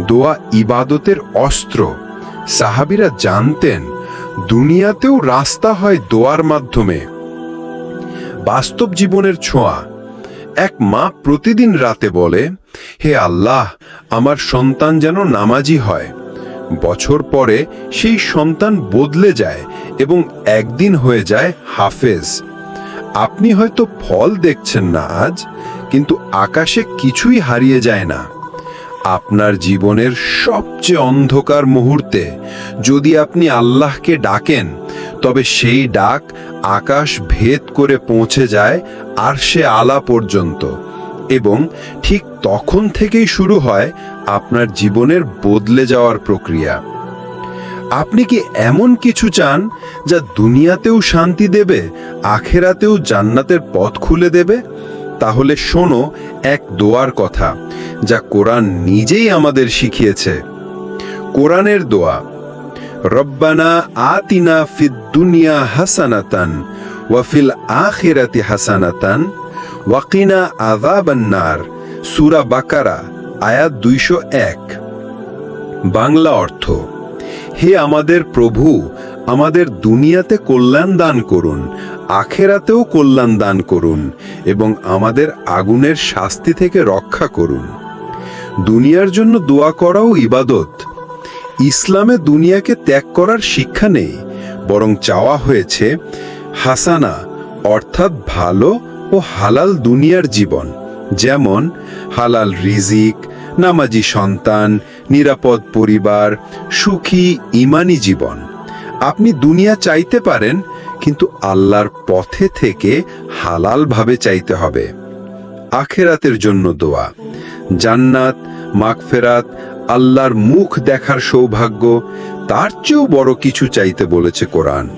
দোয়া ইবাদতের অস্ত্র। সাহাবিরা জানতেন, দুনিয়াতেও রাস্তা হয় দোয়ার মাধ্যমে। বাস্তব জীবনের ছোঁয়া। এক মা প্রতিদিন রাতে বলে, হে আল্লাহ, আমার সন্তান যেন নামাজি হয়। বছর পরে সেই সন্তান বদলে যায় এবং একদিন হয়ে যায় হাফেজ। আপনি হয়তো ফল দেখছেন না আজ, কিন্তু আকাশে কিছুই হারিয়ে যায় না। আপনার জীবনের সবচেয়ে অন্ধকার মুহূর্তে যদি আপনি আল্লাহকে ডাকেন, তবে সেই ডাক আকাশ ভেদ করে পৌঁছে যায় আর সে আলা পর্যন্ত। এবং ঠিক তখন থেকেই শুরু হয় আপনার জীবনের বদলে যাওয়ার প্রক্রিয়া। আপনি কি এমন কিছু চান যা দুনিয়াতেও শান্তি দেবে, আখেরাতেও জান্নাতের পথ খুলে দেবে? তাহলে শোনো এক দোয়ার কথা, যা কোরআন নিজেই আমাদের শিখিয়েছে। কোরআনের দোয়া, রব্বানা আতিনা ফিদ দুনিয়া হাসানাতান ওয়াফিল আখিরাতি হাসানাতান ওয়াকিনা আযাবান্নার সূরা বাকারা, আয়াত দুইশো এক। বাংলা অর্থ, হে আমাদের প্রভু, আমাদের দুনিয়াতে কল্যাণ দান করুন আখেরাতেও কল্যাণ দান করুন এবং আমাদের আগুনের শাস্তি থেকে রক্ষা করুন। দুনিয়ার জন্য দোয়া করাও ইবাদত। ইসলামে দুনিয়াকে ত্যাগ করার শিক্ষা নেই, বরং চাওয়া হয়েছে হাসানা, অর্থাৎ ভালো ও হালাল দুনিয়ার জীবন, যেমন হালাল রিজিক, নামাজি সন্তান, নিরাপদ পরিবার, সুখী, ইমানি জীবন। আপনি দুনিয়া চাইতে পারেন কিন্তু আল্লাহর পথে থেকে হালালভাবে চাইতে হবে। আখেরাতের জন্য দোয়া। জান্নাত, মাগফেরাত, আল্লাহর মুখ দেখার সৌভাগ্য, তার চেয়েও বড় কিছু চাইতে বলেছে কোরআন।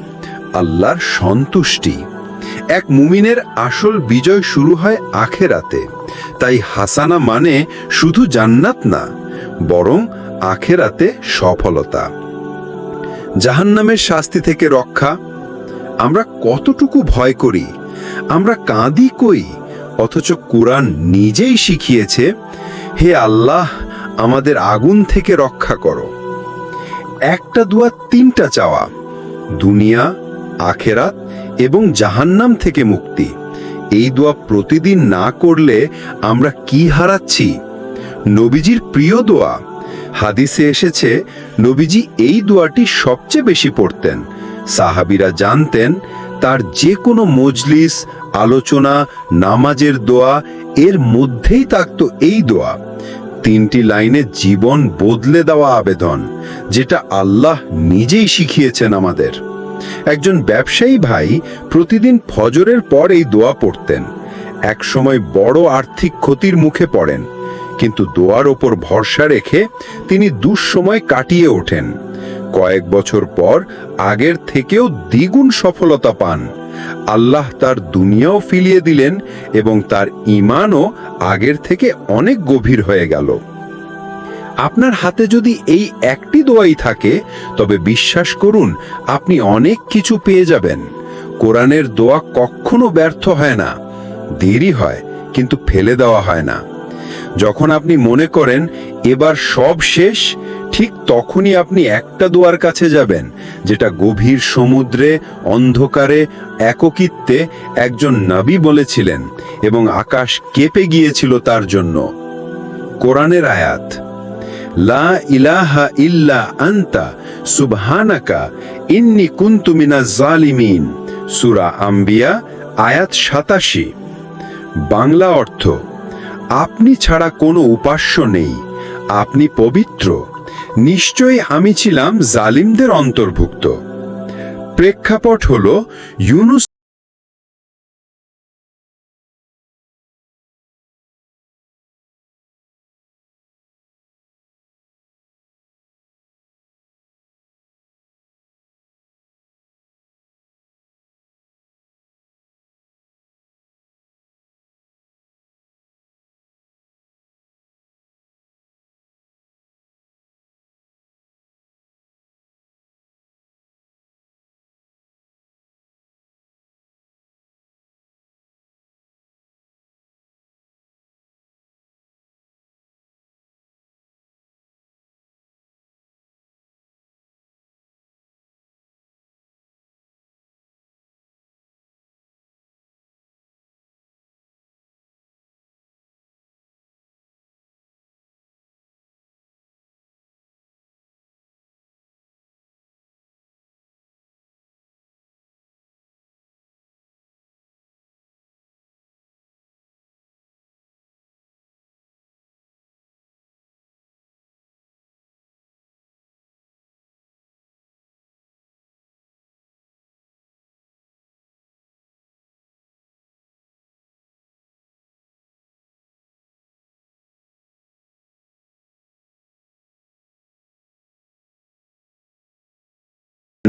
আল্লাহর সন্তুষ্টি। এক মুমিনের আসল বিজয় শুরু হয় আখেরাতে। তাই হাসানা মানে শুধু জান্নাত না, বরং আখেরাতে সফলতা। জাহান্নামের শাস্তি থেকে রক্ষা আমরা কতটুকু ভয় করি? আমরা কাঁদি কই? অথচ কোরআন নিজেই শিখিয়েছে, হে আল্লাহ, আমাদের আগুন থেকে রক্ষা করো। একটা দুয়া তিনটা চাওয়া, দুনিয়া, আখেরাত এবং জাহান্নাম থেকে মুক্তি। এই দোয়া প্রতিদিন না করলে আমরা কি হারাচ্ছি? নবীজির প্রিয় দোয়া। হাদিসে এসেছে, নবীজি এই দোয়াটি সবচেয়ে বেশি পড়তেন। সাহাবিরা জানতেন, তার যে কোনো মজলিস, আলোচনা, নামাজের দোয়া, এর মধ্যেই থাকতো এই দোয়া। তিনটি লাইনে জীবন বদলে দেওয়া আবেদন, যেটা আল্লাহ নিজেই শিখিয়েছেন আমাদের। একজন ব্যবসায়ী ভাই প্রতিদিন ফজরের পর এই দোয়া পড়তেন। এক সময় বড় আর্থিক ক্ষতির মুখে পড়েন, কিন্তু দোয়ার ওপর ভরসা রেখে তিনি দুঃসময় কাটিয়ে ওঠেন। কয়েক বছর পর আগের থেকেও দ্বিগুণ সফলতা পান। আল্লাহ তার দুনিয়াও ফিলিয়ে দিলেন এবং তার ইমানও আগের থেকে অনেক গভীর হয়ে গেল। আপনার হাতে যদি এই একটি দোয়াই থাকে, তবে বিশ্বাস করুন, আপনি অনেক কিছু পেয়ে যাবেন। কোরআনের দোয়া কখনো ব্যর্থ হয় না। দেরি হয়, কিন্তু ফেলে দেওয়া হয় না। যখন আপনি মনে করেন, এবার সব শেষ ঠিক তখনই আপনি একটা দোয়ার কাছে যাবেন, যেটা গভীর সমুদ্রে, অন্ধকারে, এককিত্বে একজন নবী বলেছিলেন এবং আকাশ কেঁপে গিয়েছিল তার জন্য। কোরআনের আয়াত, লা ইলাহা ইল্লা আন্তা সুবহানাকা ইন্নি কুনতু মিনাজ জালিমিন। সূরা আম্বিয়া, আয়াত সাতাশি। বাংলা অর্থ, আপনি ছাড়া কোনো উপাস্য নেই, আপনি পবিত্র। নিশ্চয়ই আমি ছিলাম জালিমদের অন্তর্ভুক্ত। প্রেক্ষাপট হল ইউনুস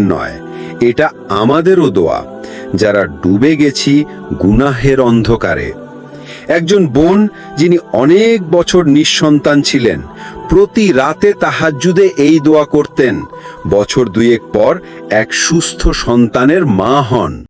নয়। এটা আমাদেরও দোয়া, যারা ডুবে গেছি গুনাহের অন্ধকারে। একজন বোন, যিনি অনেক বছর নিঃসন্তান ছিলেন, প্রতি রাতে তাহাজ্জুদে এই দোয়া করতেন। বছর দুয়েক পর এক সুস্থ সন্তানের মা হন।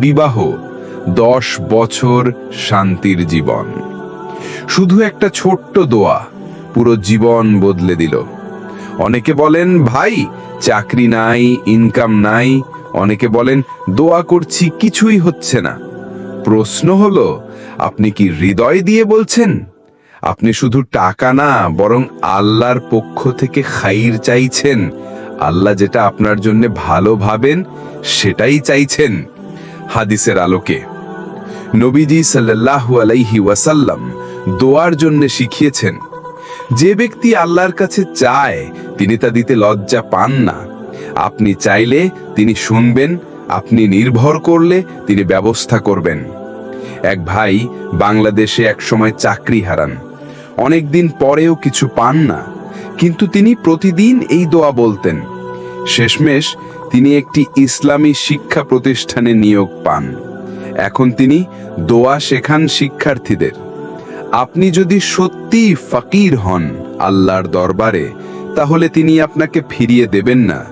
বিবাহ, দশ বছর শান্তির জীবন। শুধু একটা ছোট্ট দোয়া পুরো জীবন বদলে দিল। অনেকে বলেন, ভাই, চাকরি নাই ইনকাম নাই। অনেকে বলেন, দোয়া করছি, কিছুই হচ্ছে না। প্রশ্ন হলো, আপনি কি হৃদয় দিয়ে বলছেন? আপনি শুধু টাকা না, বরং আল্লাহর পক্ষ থেকে খাইর চাইছেন। আল্লাহ যেটা আপনার জন্য ভালো ভাবেন, সেটাই চাইছেন। হাদিসের আলোকে। নবীজি সাল্লাল্লাহু আলাইহি ওয়াসাল্লাম দোয়ার জন্য শিখিয়েছেন, যে ব্যক্তি আল্লাহর কাছে চায়, তিনি তা দিতে লজ্জা পান না। আপনি চাইলে তিনি শুনবেন, আপনি নির্ভর করলে তিনি ব্যবস্থা করবেন। এক ভাই বাংলাদেশে একসময় চাকরি হারান। অনেকদিন পরেও কিছু পান না, কিন্তু তিনি প্রতিদিন এই দোয়া বলতেন। শেষমেশ তিনি একটি ইসলামী শিক্ষা প্রতিষ্ঠানে নিয়োগ পান। এখন তিনি দোয়া শেখান শিক্ষার্থীদের। আপনি যদি সত্যি ফকির হন আল্লাহর দরবারে, তাহলে তিনি আপনাকে ফিরিয়ে দেবেন না।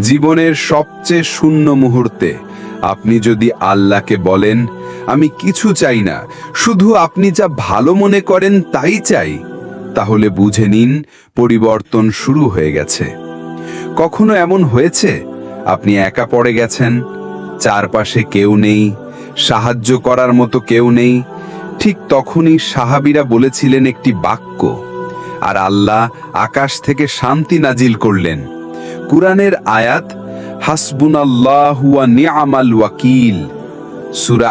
জীবনের সবচেয়ে শূন্য মুহূর্তে আপনি যদি আল্লাহকে বলেন, আমি কিছু চাই না, শুধু আপনি যা ভালো মনে করেন তাই চাই, তাহলে বুঝে নিন পরিবর্তন শুরু হয়ে গেছে। কখনো এমন হয়েছে? আপনি একা পড়ে গেছেন, চারপাশে কেউ নেই, সাহায্য করার মতো কেউ নেই। ঠিক তখনই সাহাবিরা বলেছিলেন একটি বাক্য, আর আল্লাহ আকাশ থেকে শান্তি নাজিল করলেন। কুরআনের আয়াত, হাসবুনাল্লাহু নিয়ামাল ওয়াকিল, সূরা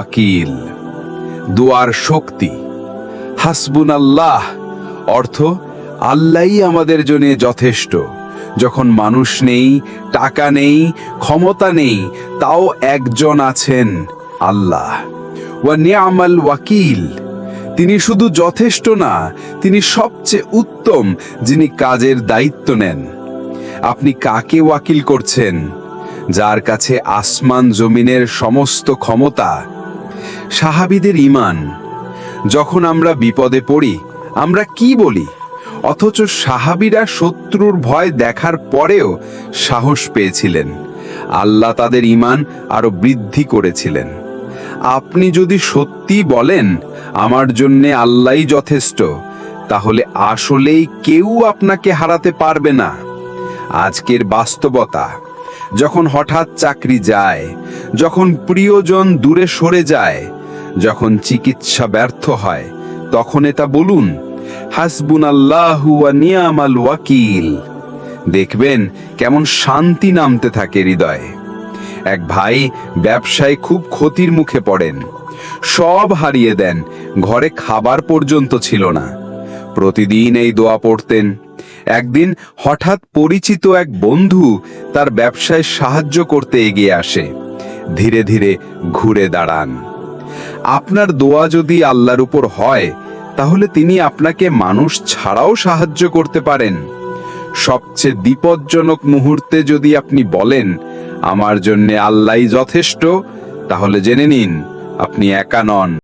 ওয়াকিল দোয়ার শক্তি। হাসবুন আল্লাহ অর্থ আল্লাহই আমাদের জন্য যথেষ্ট। যখন মানুষ নেই, টাকা নেই, ক্ষমতা নেই, তাও একজন আছেন আল্লাহ। ওয়া ওয়াকিল, তিনি শুধু যথেষ্ট না, তিনি সবচেয়ে উত্তম, যিনি কাজের দায়িত্ব নেন। আপনি কাকে ওয়াকিল করছেন? যার কাছে আসমান জমিনের সমস্ত ক্ষমতা সাহাবিদের ইমান যখন আমরা বিপদে পড়ি, আমরা কি বলি? অথচ সাহাবিরা শত্রুর ভয় দেখার পরেও সাহস পেয়েছিলেন। আল্লাহ তাদের ইমান আরও বৃদ্ধি করেছিলেন। আপনি যদি সত্যি বলেন, আমার জন্যে আল্লাহই যথেষ্ট, তাহলে আসলেই কেউ আপনাকে হারাতে পারবে না। আজকের বাস্তবতা, যখন হঠাৎ চাকরি যায়, যখন প্রিয়জন দূরে সরে যায় যখন চিকিৎসা ব্যর্থ হয়, তখন এটা বলুন হাসবুন আল্লাহু নিয়ামাল ওয়াকিল। দেখবেন কেমন শান্তি নামতে থাকে হৃদয়ে। এক ভাই ব্যবসায় খুব ক্ষতির মুখে পড়েন। সব হারিয়ে দেন, ঘরে খাবার পর্যন্ত ছিল না। প্রতিদিন এই দোয়া পড়তেন। একদিন হঠাৎ পরিচিত এক বন্ধু তার ব্যবসায় সাহায্য করতে এগিয়ে আসে। ধীরে ধীরে ঘুরে দাঁড়ান। আপনার দোয়া যদি আল্লাহর উপর হয়, তাহলে তিনি আপনাকে মানুষ ছাড়াও সাহায্য করতে পারেন। সবচেয়ে বিপজ্জনক মুহূর্তে যদি আপনি বলেন, আমার জন্যে আল্লাহ যথেষ্ট, তাহলে জেনে নিন, আপনি একা নন।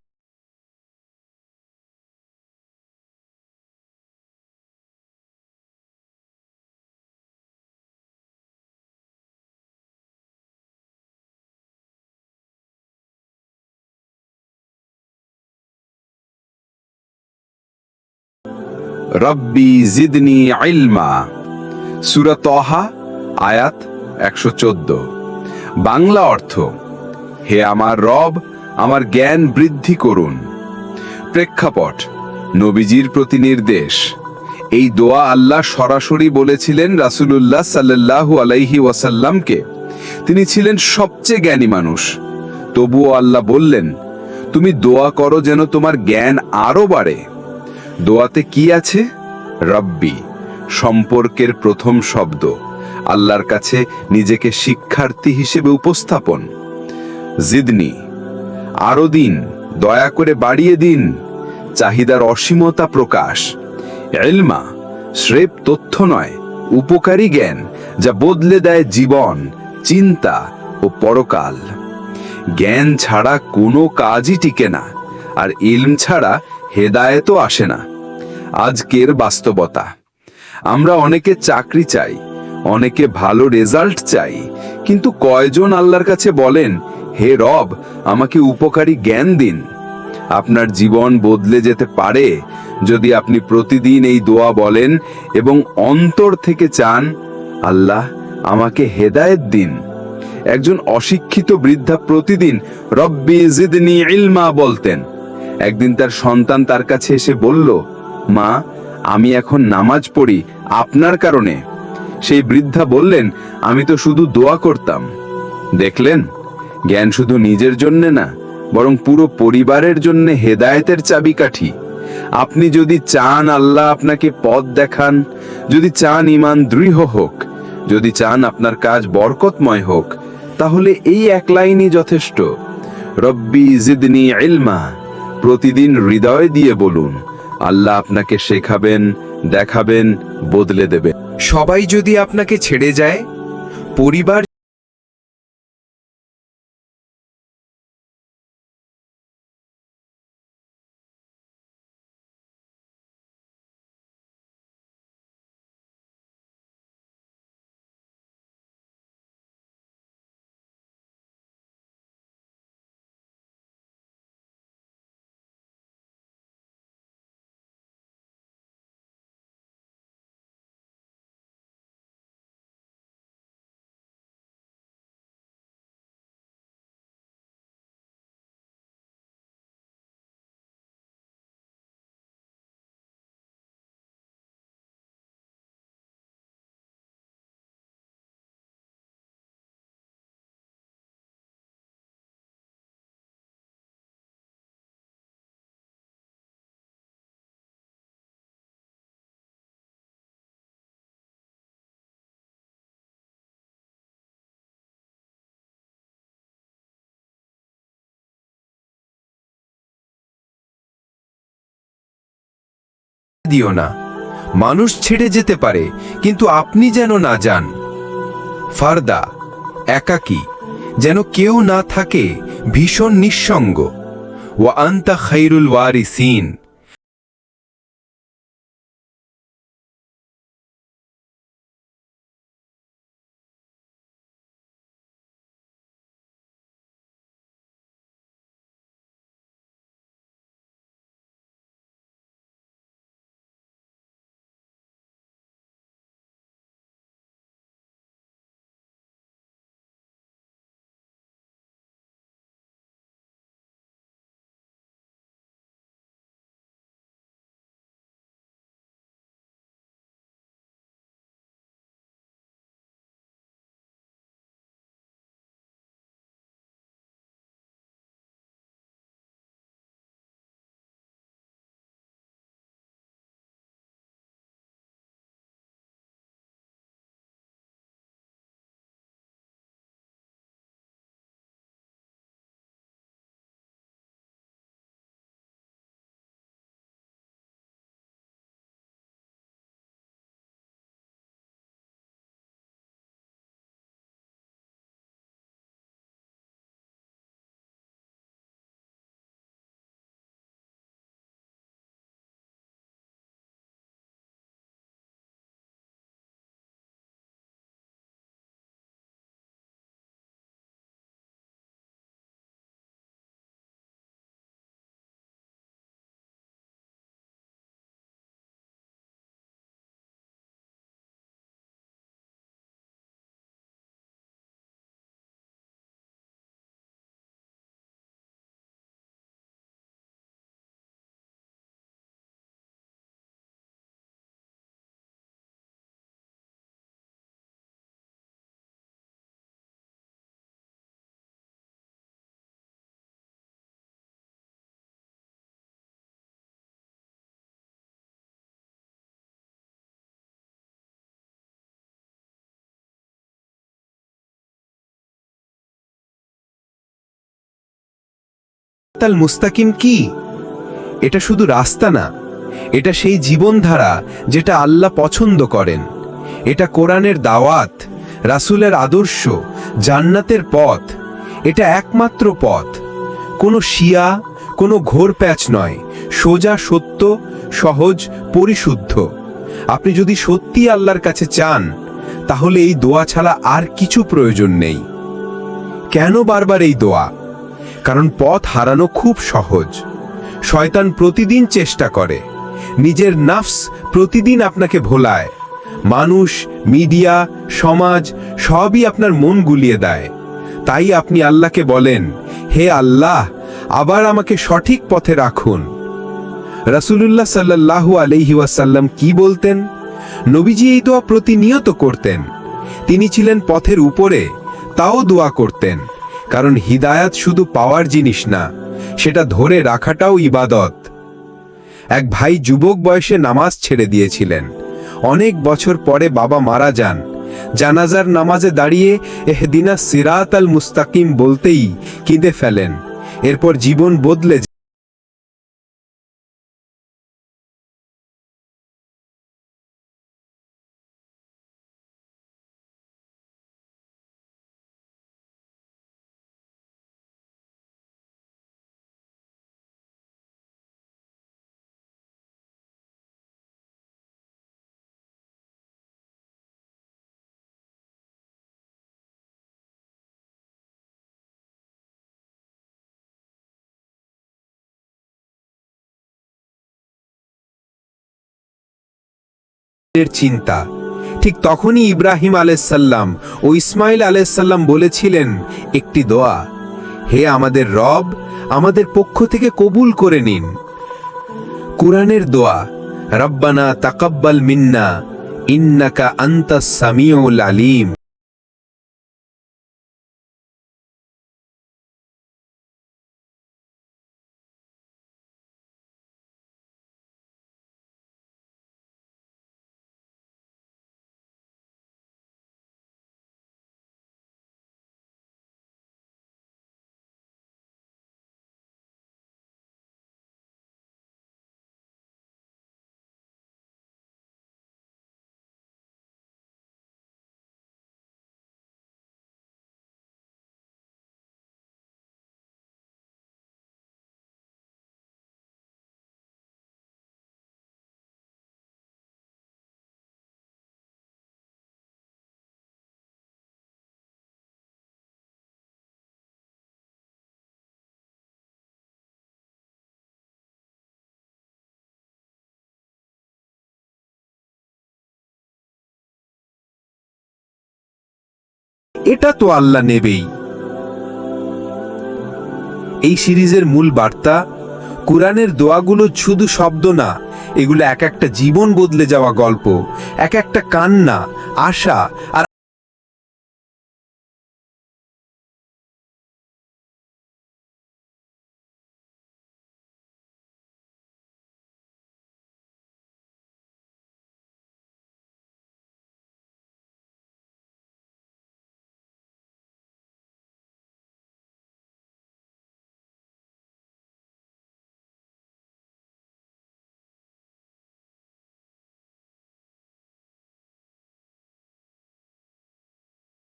রব্বি জিদনি ইলমা। সুরা আয়াত একশো চোদ্দ। বাংলা অর্থ, হে আমার রব, আমার জ্ঞান বৃদ্ধি করুন। প্রেক্ষাপট, নবীজির প্রতি নির্দেশ। এই দোয়া আল্লাহ সরাসরি বলেছিলেন রাসূলুল্লাহ সাল্লাল্লাহু আলাইহি ওয়াসাল্লামকে। তিনি ছিলেন সবচেয়ে জ্ঞানী মানুষ। তবুও আল্লাহ বললেন, তুমি দোয়া করো যেন তোমার জ্ঞান আরও বাড়ে। দোয়াতে কি আছে? রব্বি, সম্পর্কের প্রথম শব্দ, আল্লাহর কাছে নিজেকে শিক্ষার্থী হিসেবে উপস্থাপন। জিদনি, আরও দিন, দয়া করে বাড়িয়ে দিন, চাহিদার অসীমতা প্রকাশ। এলমা শ্রেপ তথ্য নয়, উপকারী জ্ঞান, যা বদলে দেয় জীবন, চিন্তা ও পরকাল। জ্ঞান ছাড়া কোনো কাজই টিকে না, আর ইলম ছাড়া হেদায়েতও আসে না। আজকের বাস্তবতা। আমরা অনেকে চাকরি চাই, অনেকে ভালো রেজাল্ট চাই, কিন্তু কয়জন আল্লাহর কাছে বলেন, হে রব, আমাকে উপকারী জ্ঞান দিন। আপনার জীবন বদলে যেতে পারে যদি আপনি প্রতিদিন এই দোয়া বলেন এবং অন্তর থেকে চান, আল্লাহ, আমাকে হেদায়েত দিন। একজন অশিক্ষিত বৃদ্ধা প্রতিদিন, রব্বি জিদনি ইলমা বলতেন। একদিন তার সন্তান তার কাছে এসে বলল, মা, আমি এখন নামাজ পড়ি, আপনার কারণে। সেই বৃদ্ধা বললেন, আমি তো শুধু দোয়া করতাম। দেখলেন, জ্ঞান শুধু নিজের জন্য না, বরং পুরো পরিবারের জন্য হেদায়েতের চাবিকাঠি। আপনি যদি চান আল্লাহ আপনাকে পথ দেখান, যদি চান ইমান দৃঢ় হোক, যদি চান আপনার কাজ বরকতময় হোক, তাহলে এই এক লাইনই যথেষ্ট। রব্বি জিদনি ইলমা। প্রতিদিন হৃদয় দিয়ে বলুন, আল্লাহ আপনাকে শেখাবেন, দেখাবেন, বদলে দেবে সবাই যদি আপনাকে ছেড়ে যায়, পরিবার দিও না। মানুষ ছেড়ে যেতে পারে, কিন্তু আপনি যেন না যান। ফারদা, একাকী, যেন কেউ না থাকে, ভীষণ নিঃসঙ্গ। ও আন্তা খাইরুল ওয়ারিসিন। তাল মুস্তাকিম কি? এটা শুধু রাস্তা না, এটা সেই জীবনধারা যেটা আল্লাহ পছন্দ করেন। এটা কোরআনের দাওয়াত, রাসূলের আদর্শ, জান্নাতের পথ। এটা একমাত্র পথ। কোনো শিয়া, কোনো ঘোর প্যাচ নয়, সোজা সত্য, সহজ, পরিশুদ্ধ। আপনি যদি সত্যি আল্লাহর কাছে চান, তাহলে এই দোয়া ছাড়া আর কিছু প্রয়োজন নেই। কেন বারবার এই দোয়া? কারণ পথ হারানো খুব সহজ। শয়তান প্রতিদিন চেষ্টা করে। নিজের নাফস প্রতিদিন আপনাকে ভোলায়। মানুষ, মিডিয়া, সমাজ সবই আপনার মন গুলিয়ে দেয়। তাই আপনি আল্লাহকে বলেন, হে আল্লাহ, আবার আমাকে সঠিক পথে রাখুন। রাসূলুল্লাহ সাল্লাল্লাহু আলাইহি ওয়াসাল্লাম কি বলতেন? নবীজি এই দোয়া প্রতিনিয়ত করতেন। তিনি ছিলেন পথের উপরে, তাও দোয়া করতেন। কারণ হিদায়াত শুধু পাওয়ার জিনিস না, সেটা ধরে রাখাটাও ইবাদত। এক ভাই যুবক বয়সে নামাজ ছেড়ে দিয়েছিলেন। অনেক বছর পরে বাবা মারা যান। জানাজার নামাজে দাঁড়িয়ে এহদিনা সিরাত আল মুস্তাকিম বলতেই কিঁদে ফেলেন। এরপর জীবন বদলে এর চিন্তা। ঠিক তখনই ইব্রাহিম আলাইসাল্লাম ও ইসমাইল আলাইসাল্লাম বলেছিলেন, একটি দোয়া। হে আমাদের রব, আমাদের পক্ষ থেকে কবুল করে নিন। কোরআনের দোয়া, রব্বানা তাকাব্বাল মিন্না, ইন্নাকা আন্তা আলিম। এটা তো আল্লাহ নেবেই। এই সিরিজের মূল বার্তা, কোরআনের দোয়াগুলো শুধু শব্দ না, এগুলো এক একটা জীবন বদলে যাওয়া গল্প, এক একটা কান্না, আশা আর